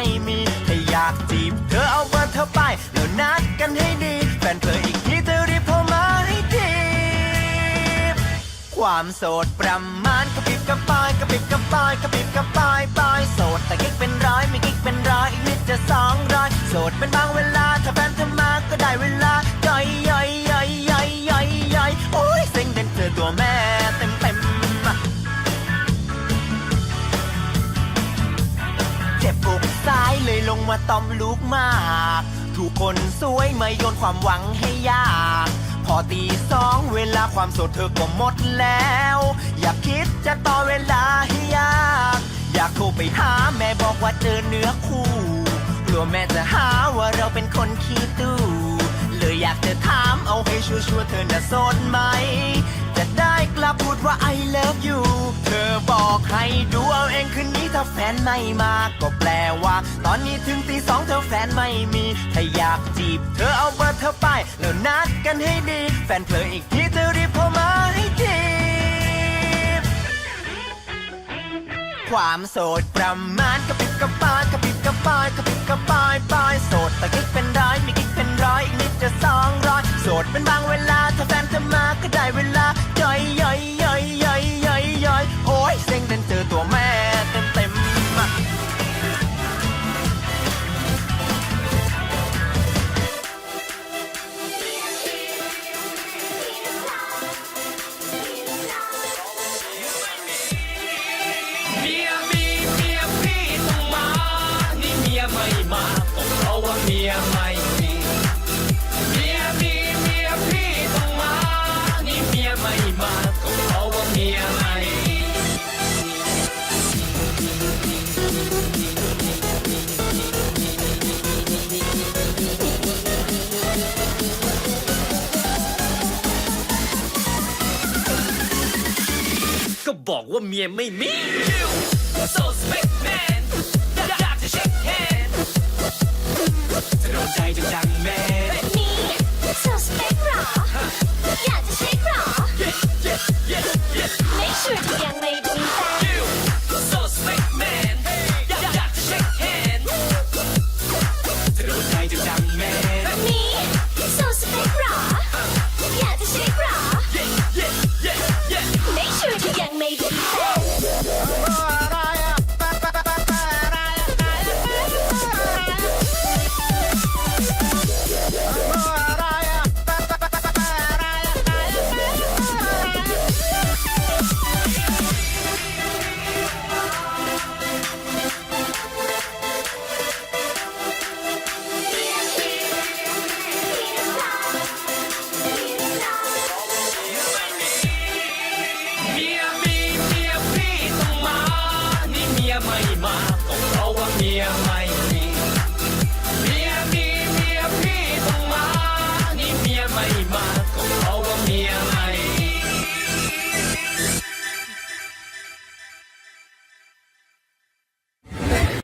ไม่มีถ้าอยากจีบเธอเอาเบอร์เธอไปแล้วนัดกันให้ดี แฟนเธออีกทีเธอรีบโทรมาให้ทีความโสดประมาณกระปิบกระปายกระปิบกระปายกระปิบกระปายปายโสดแต่กิ๊กเป็นร้อยไม่กิ๊กเป็นร้อยอีกนิดจะสองร้อยโสดเป็นบางเวลาถ้าแฟนเธอมาก็ได้เวลาย่อยย่อยย่อยย่อยย่อยย่อยโอ้ยเซ็งเด่นเธอตัวแม่ มาตอมลูกมาก ถูกคนสวยไม่โยนความหวังให้ยาก พอตีสองเวลาความโสดเธอก็หมดแล้ว อยากคิดจะต่อเวลาให้ยาก อยากโทรไปหาแม่บอกว่าเจอเนื้อคู่ กลัวแม่จะหาว่าเราเป็นคนขี้ตู้ อยากจะถามเอาให้ชัวร์ๆเธอน่ะโสดไหม จะได้กลับพูดว่า I love you เธอบอกให้ดูเอาเองคืนนี้ถ้าแฟนไม่มาก็แปลว่า ตอนนี้ถึงตีสองเธอแฟนไม่มี ถ้าอยากจีบ เธอเอาเบอร์เธอไป แล้วนัดกันให้ดี แฟนเพลออีกทีเธอรีบโทรมาให้ทีความโสดประมาณกระปิบกระปายกระปิบกระปายกระปิบกระปายปายโสดแต่กิ๊กเป็นร้อยมีกิ๊ก ร้อยอีกนิดจะสองร้อยโสดเป็นบางเวลาถ้าแฟนเธอมาก็ได้เวลาย่อยย่อยย่อยย่อยย่อยย่อยโอ้ยเซ็งเดินเจอตัวแม่เต็มเต็มๆอะเมียมีเมียพี่ต้องมานี่เมียไม่มาก็เพราะว่าเมียไม่ บอกว่าเมียไม่มี So spec man อยากจะเช็คแฮนด์จะโดนใจจังจังแม่